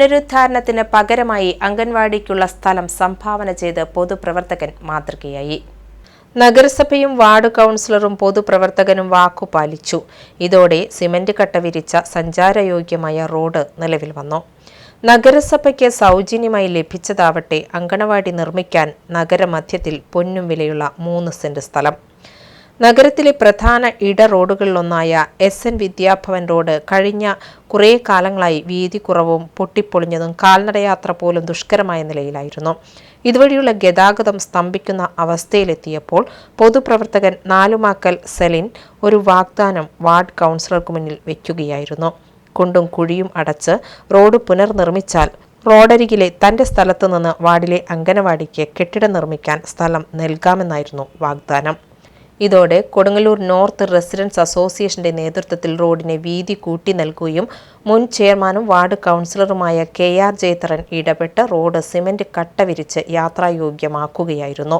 പുനരുദ്ധാരണത്തിന് പകരമായി അംഗൻവാടിക്കുള്ള സ്ഥലം സംഭാവന ചെയ്ത് പൊതുപ്രവർത്തകൻ മാതൃകയായി. നഗരസഭയും വാർഡ് കൗൺസിലറും പൊതുപ്രവർത്തകനും വാക്കുപാലിച്ചു. ഇതോടെ സിമന്റ് കട്ട വിരിച്ച സഞ്ചാരയോഗ്യമായ റോഡ് നിലവിൽ വന്നു. നഗരസഭയ്ക്ക് സൗജന്യമായി ലഭിച്ചതാവട്ടെ അങ്കണവാടി നിർമ്മിക്കാൻ നഗരമധ്യത്തിൽ പൊന്നും വിലയുള്ള മൂന്ന് സെന്റ് സ്ഥലം. നഗരത്തിലെ പ്രധാന ഇട റോഡുകളിലൊന്നായ എസ് എൻ വിദ്യാഭവൻ റോഡ് കഴിഞ്ഞ കുറേ കാലങ്ങളായി വീതി കുറവും പൊട്ടിപ്പൊളിഞ്ഞതും കാൽനടയാത്ര പോലും ദുഷ്കരമായ നിലയിലായിരുന്നു. ഇതുവഴിയുള്ള ഗതാഗതം സ്തംഭിക്കുന്ന അവസ്ഥയിലെത്തിയപ്പോൾ പൊതുപ്രവർത്തകൻ നാലുമാക്കൽ സെലിൻ ഒരു വാഗ്ദാനം വാർഡ് കൗൺസിലർക്ക് മുന്നിൽ വയ്ക്കുകയായിരുന്നു കുണ്ടും കുഴിയും അടച്ച് റോഡ് പുനർനിർമ്മിച്ചാൽ റോഡരികിലെ തന്റെ സ്ഥലത്തു നിന്ന് വാർഡിലെ അംഗനവാടിക്ക് കെട്ടിടം നിർമ്മിക്കാൻ സ്ഥലം നൽകാമെന്നായിരുന്നു വാഗ്ദാനം. ഇതോടെ കൊടുങ്ങല്ലൂർ നോർത്ത് റെസിഡൻസ് അസോസിയേഷന്റെ നേതൃത്വത്തിൽ റോഡിനെ വീതി കൂട്ടി നൽകുകയും മുൻ ചെയർമാനും വാർഡ് കൗൺസിലറുമായ കെ ആർ ജയത്രൻ ഇടപെട്ട് റോഡ് സിമന്റ് കട്ട വിരിച്ച് യാത്രായോഗ്യമാക്കുകയായിരുന്നു.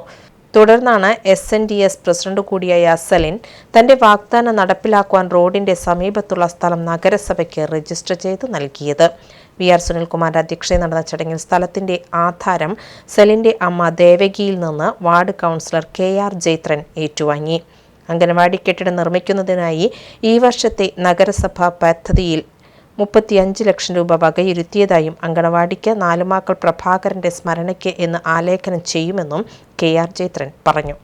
തുടർന്നാണ് S N D S president കൂടിയായ സലിൻ തന്റെ വാഗ്ദാനം നടപ്പിലാക്കുവാൻ റോഡിന്റെ സമീപത്തുള്ള സ്ഥലം നഗരസഭയ്ക്ക് രജിസ്റ്റർ ചെയ്ത് നൽകിയത്. വി ആർ സുനിൽകുമാറിന്റെ അധ്യക്ഷതയിൽ നടന്ന ചടങ്ങിൽ സ്ഥലത്തിന്റെ ആധാരം സെലിന്റെ അമ്മ ദേവകിയിൽ നിന്ന് ward councillor K R Jaithran ഏറ്റുവാങ്ങി. അംഗനവാടി കെട്ടിടം നിർമ്മിക്കുന്നതിനായി ഈ വർഷത്തെ നഗരസഭാ പദ്ധതിയിൽ മുപ്പത്തിയഞ്ച് ലക്ഷം രൂപ വകയിരുത്തിയതായും അങ്കണവാടിക്ക് നാലുമാക്കൾ പ്രഭാകരന്റെ സ്മരണയ്ക്ക് എന്ന് ആലേഖനം ചെയ്യുമെന്നും കെ ആർ ജയത്രൻ പറഞ്ഞു